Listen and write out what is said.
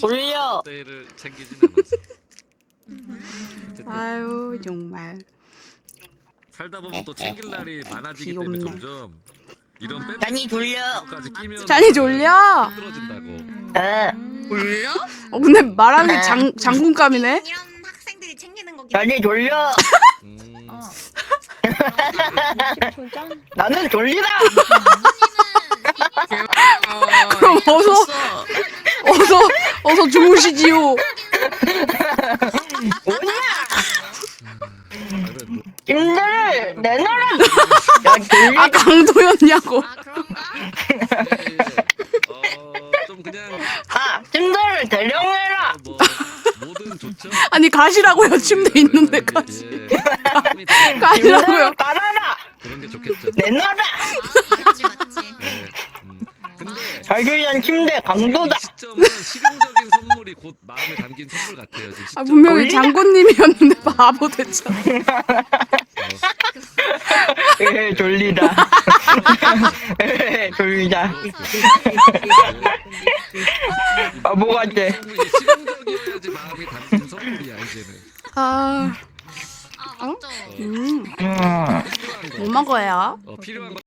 돌려. 때를 챙기진 않았어. 어쨌든 아유 정말. 살다 보면 또 챙길 날이 많아지기 때문에 귀엽네. 점점 이런 뺨 잔이 돌려. 까지 끼면 잔이 졸려. 힘들어진다고. 에, 돌려? 어 근데 말하는 게 장 장군감이네. 이런 학생들이 챙기는 거긴 잔이 돌려. 음. 어. 나는 돌리다. 어서 주무시지요. 뭐냐? 뭐- 김들을 내놔라. 야 돌리. 아 강도였냐고. 아 그런가? 어, 좀 그냥 아, 대령해라. 뭐 뭐든 좋죠. 아니 가시라고요. 침대 있는데 예, 가시. 다 가시라고요. 김들을 깔아라. 그런 게 좋겠죠. 내놔라. 위한 침대 강도다. 이 시점은 실용적인 선물이 곧 마음에 담긴 선물 같아요. 지금 아 시점. 분명히 장군님이었는데 바보 됐잖아. 에 돌리다. 에 돌리다. 바보 같아. 선물이 실용적이어야지 마음이 담긴 선물이야 이제는. 아, 아 맞죠 음, 음. 필요한 거. 뭐 먹어요? 어, 필요한 거